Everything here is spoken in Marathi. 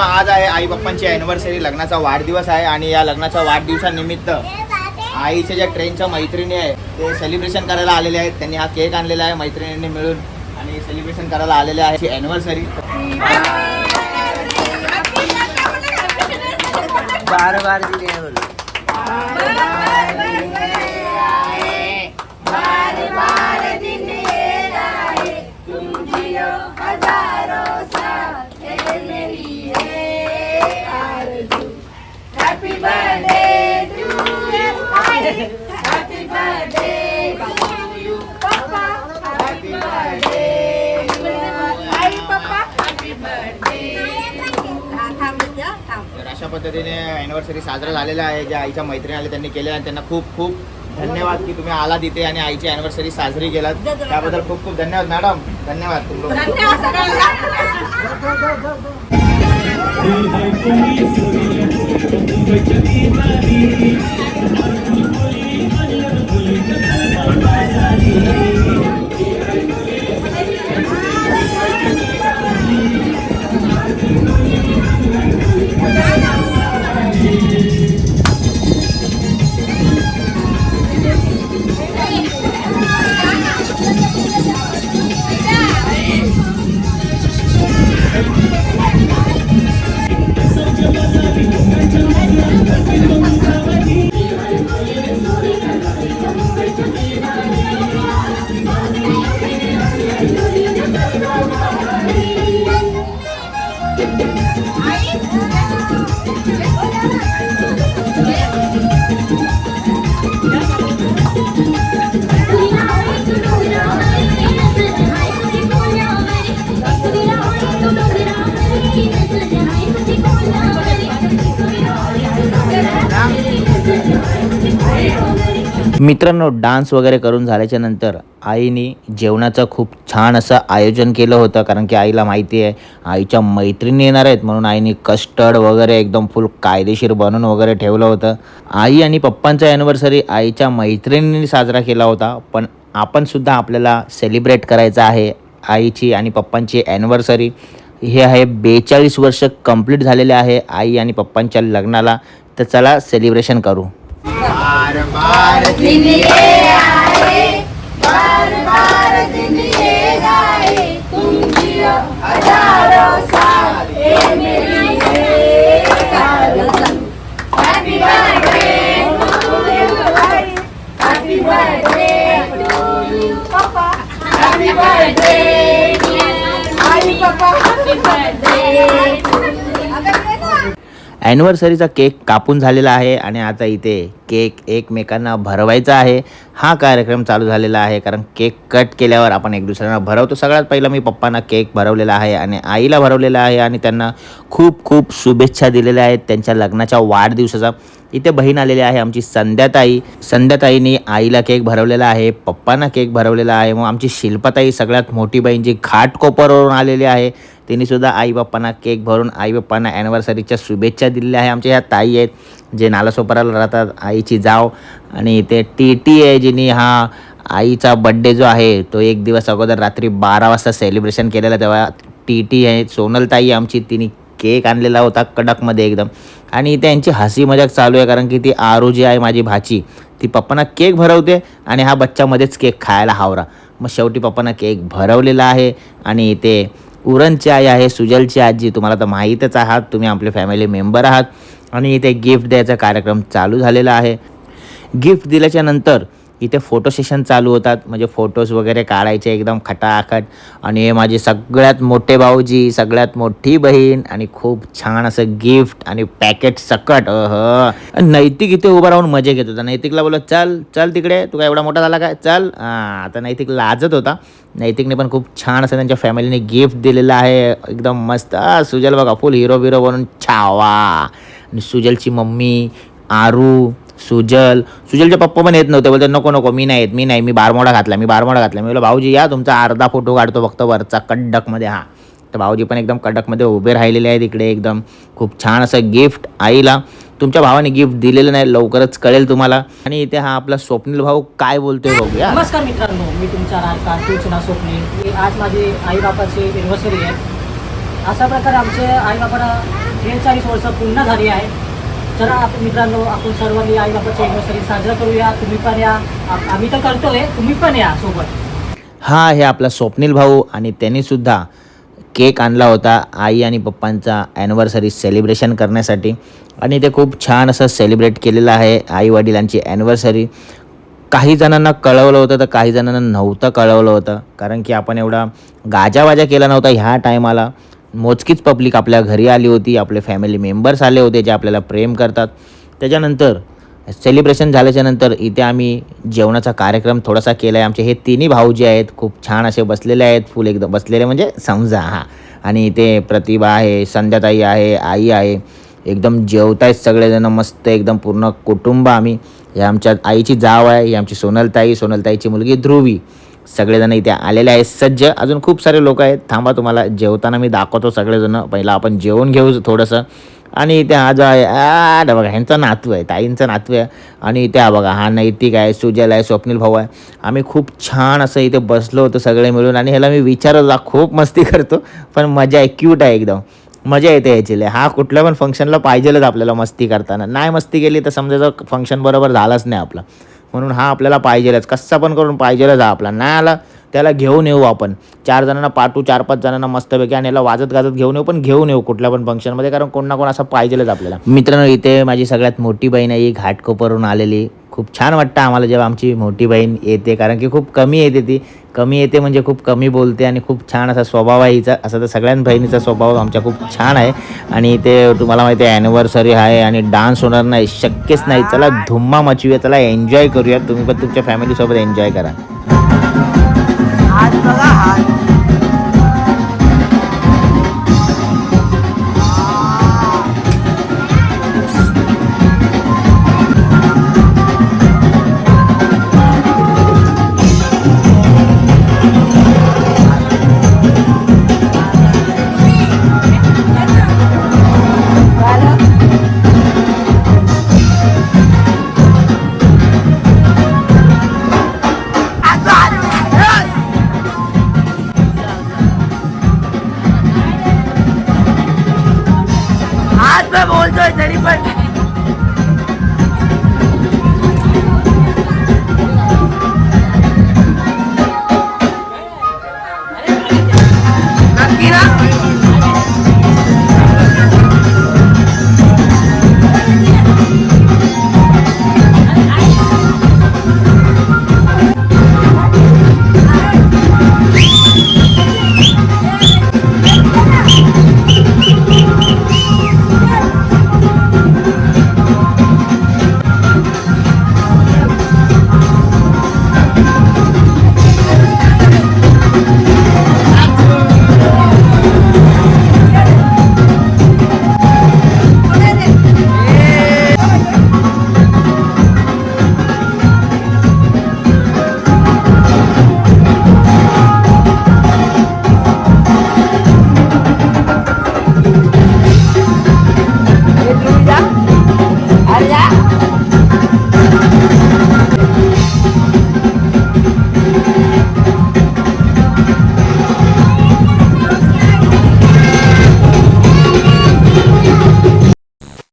मित्रांनो आज आहे आई बाप्पांची अॅनिव्हर्सरी लग्नाचा वाढदिवस आहे आणि या लग्नाच्या वाढदिवसानिमित्त आईच्या ज्या ट्रेनच्या मैत्रिणी आहे ते सेलिब्रेशन करायला आलेले आहेत. त्यांनी हा केक आणलेला आहे मैत्रिणींनी मिळून आणि सेलिब्रेशन करायला आलेले आहे. अॅनिव्हर्सरी बार बार तर अशा पद्धतीने अॅनिव्हर्सरी साजरा झालेला आहे. ज्या आईच्या मैत्रिणी आल्या त्यांनी केले आणि त्यांना खूप खूप धन्यवाद की तुम्ही आला तिथे आणि आईची अॅनिव्हर्सरी साजरी केलात. त्याबद्दल खूप खूप धन्यवाद मॅडम. धन्यवाद. तुम मित्रांनो डान्स वगैरे करून झाल्याच्यानंतर आईने जेवणाचं खूप छान असं आयोजन केलं होतं कारण की आईला माहिती आहे आईच्या मैत्रिणी येणार आहेत म्हणून आईने कस्टर्ड वगैरे एकदम फुल कायदेशीर बनवून वगैरे ठेवलं होतं. आई आणि पप्पांचा ॲनिव्हर्सरी आईच्या मैत्रिणींनी साजरा केला होता पण आपण सुद्धा आपल्याला सेलिब्रेट करायचं आहे आईची आणि पप्पांची ॲनिव्हर्सरी हे आहे बेचाळीस वर्ष कंप्लीट झालेले आहे आई आणि पप्पांच्या लग्नाला. तर चला सेलिब्रेशन करू. बार बार ॲनिव्हर्सरीचा केक कापून झालेला आहे आणि आता इथे केक एकमेकांना भरवायचा आहे. हा कार्यक्रम चालू झालेला आहे कारण केक कट केल्यावर आपण एक दुसऱ्यांना भरवतो. सगळ्यात पहिला मी पप्पांना केक भरवलेला आहे आणि आईला भरवलेला आहे आणि त्यांना खूप खूप शुभेच्छा दिलेल्या आहेत त्यांच्या लग्नाच्या वाढदिवसाचा. इथे बहीण आलेली आहे आमची संध्याताई. संध्याताईनी आईला केक भरवलेला आहे पप्पांना केक भरवलेला आहे. मग आमची शिल्पाताई सगळ्यात मोठी बहीण जी घाटकोपरवरून आलेली आहे. त्यांनीसुद्धा आई बाप्पांना केक भरून आई बाप्पांना ॲनिव्हर्सरीच्या शुभेच्छा दिलेल्या आहे. आमच्या ह्या ताई आहेत जे नालासोपाराला राहतात आईची जाव आणि इथे टी टी आहे जिने. हा आईचा बड्डे जो आहे तो एक दिवस अगोदर रात्री बारा वाजता सेलिब्रेशन केलेला तेव्हा टी टी आहे सोनलताई आमची. तिने केक आणलेला होता कडकमध्ये एकदम. आणि त्यांची हसी मजाक चालू आहे कारण की ती आरू जी आहे माझी भाची. ती पप्पांना केक भरवते आणि हा बच्चामध्येच केक खायला हावरा. मग शेवटी पप्पांना केक भरवलेला आहे आणि ते उरणची आई आहे सुजलची आजी तुम्हाला तर माहीतच आहात तुम्ही आपले फॅमिली मेंबर आहात. आणि इथे गिफ्ट द्यायचा कार्यक्रम चालू झालेला आहे. गिफ्ट दिल्याच्या नंतर इथे फोटो सेशन चालू होतात. म्हणजे फोटोज वगैरे काढायचे एकदम खटाखट. आणि हे माझे सगळ्यात मोठे भाऊजी सगळ्यात मोठी बहीण आणि खूप छान असं गिफ्ट आणि पॅकेट सकट. अह. नैतिक इथे उभं राहून मजे घेत होता. नैतिकला बोलत चल चल तिकडे. तू काय एवढा मोठा झाला काय? चल. हां आता नैतिक लाजत होता. नैतिकने पण खूप छान असं त्यांच्या फॅमिलीने गिफ्ट दिलेलं आहे. एकदम मस्त. सुजल बघा फुल हिरो बिरो बनून छावा. आणि सुजलची मम्मी आरू सुजल. सुजलचे पप्पा पण येत नव्हते. बोलते नको नको मी नाही येत मी नाही मी बारमोडा घातला मी बारमोडा घातला. मी बोललो भाऊजी या तुमचा अर्धा फोटो काढतो फक्त वरचा कडकमध्ये हा. तर भाऊजी पण एकदम कडकमध्ये उभे राहिलेले आहेत इकडे एकदम खूप छान असं गिफ्ट आईला. तुमच्या भावाने गिफ्ट दिलेलं नाही लवकरच कळेल तुम्हाला. आणि इथे हा आपला स्वप्नील भाऊ काय बोलतोय बघूया. नमस्कार मित्रांनो मी तुमचा राजकार सूचना स्वप्नील. आज माझे आई बापाची एनिव्हर्सरी आहे. अशा प्रकारे आमचे आई बापाला त्रेचाळीस वर्ष पूर्ण झाली आहे. तर आपण मित्रांनो आपण सर्वांनी आई बापाच्या एनिव्हर्सरी साजरा करूया. तुम्ही पण या. आम्ही तर करतोय तुम्ही पण या सोबत. हा आहे आपला स्वप्नील भाऊ आणि त्यांनी सुद्धा केक आणला होता आई आणि पप्पांचा ॲनिव्हर्सरी सेलिब्रेशन करण्यासाठी. आणि ते खूप छान असं सेलिब्रेट केलेलं आहे आई वडिलांची ॲनिव्हर्सरी काही जणांना कळवलं होतं तर काही जणांना नव्हतं कळवलं होतं. कारण की आपण एवढा गाजावाजा केला नव्हता ह्या टायमाला मोजकीच पब्लिक आपल्या घरी आली होती आपले फॅमिली मेंबर्स आले होते जे आपल्याला प्रेम करतात. त्याच्यानंतर सेलिब्रेशन झाल्याच्यानंतर इथे आम्ही जेवणाचा कार्यक्रम थोडासा केला आहे आमचे हे तिन्ही भाऊ जे आहेत खूप छान असे बसलेले आहेत फुल एकदम बसलेले म्हणजे समजा हा. आणि इथे प्रतिभा आहे संध्याताई आहे आई आहे एकदम जेवत आहेत सगळेजण मस्त एकदम पूर्ण कुटुंब आम्ही. हे आमच्या आईची जाव आहे ही आमची सोनलताई सोनलताईची मुलगी ध्रुवी. सगळेजण इथे आलेले आहेत. सज्ज अजून खूप सारे लोक आहेत. थांबा तुम्हाला जेवताना मी दाखवतो सगळेजण. पहिला आपण जेवण घेऊ थोडंसं. आणि इथे हा जो आहे आ बघा ह्यांचा नातू आहे ताईंचा नातू आहे. आणि इथे हा बघा हा नैतिक आहे सुजल आहे स्वप्नील भाऊ आहे. आम्ही खूप छान असं इथे बसलो होतो सगळे मिळून. आणि ह्याला मी विचारत खूप मस्ती करतो पण मजा आहे क्यूट आहे एकदम. मजा येते याची हा कुठल्या पण फंक्शनला पाहिजेलच आपल्याला मस्ती करताना. नाही मस्ती केली तर समजायचं फंक्शन बरोबर झालंच नाही आपलं. म्हणून हा आपल्याला पाहिजेलच. कसा पण करून पाहिजेलच हा आपला. नाही आला त्याला घेऊन येऊ आपण. चार जणांना पाठवू चार पाच जणांना मस्तपैकी आणि याला वाजत गाजत घेऊन येऊ पण घेऊन येऊ कुठल्या पण फंक्शनमध्ये कारण कोण ना कोण असं पाहिजेलच आपल्याला. मित्रांनो इथे माझी सगळ्यात मोठी बहीण आहे ही आलेली. खूप छान वाटतं आम्हाला जेव्हा आमची मोठी बहीण येते कारण की खूप कमी येते ती. कमी येते म्हणजे खूप कमी बोलते आणि खूप छान असा स्वभाव आहे हिचा. असा तर सगळ्यां बहिणीचा स्वभाव आमच्या खूप छान आहे. आणि ते तुम्हाला माहिती आहे ॲनिव्हर्सरी आहे आणि डान्स होणार नाही शक्यच नाही. चला धुम्मा मचूया चला एन्जॉय करूया. तुम्ही पण तुमच्या फॅमिलीसोबत एन्जॉय करा.